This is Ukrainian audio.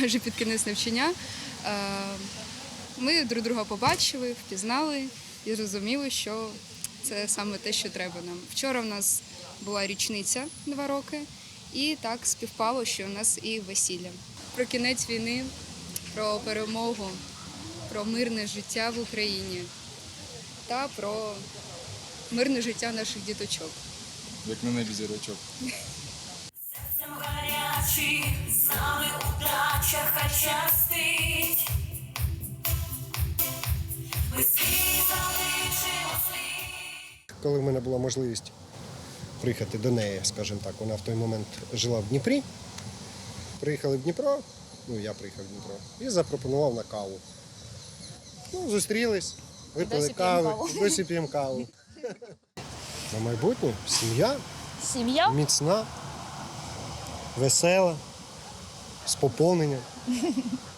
майже під кінець навчання. Е, Ми друг друга побачили, впізнали і зрозуміли, що це саме те, що треба нам. Вчора в нас була річниця два роки, і так співпало, що у нас і весілля. Про кінець війни, про перемогу, про мирне життя в Україні та про мирне життя наших діточок. Як на небі зірочок. коли в мене була можливість приїхати до неї, скажімо так, вона в той момент жила в Дніпрі. Приїхали в Дніпро, ну я приїхав в Дніпро, і запропонував на каву. Ну, зустрілись, випили досі кави, каву. досі п'ємо каву. На майбутнє сім'я Сім'я? міцна, весела, з поповненням.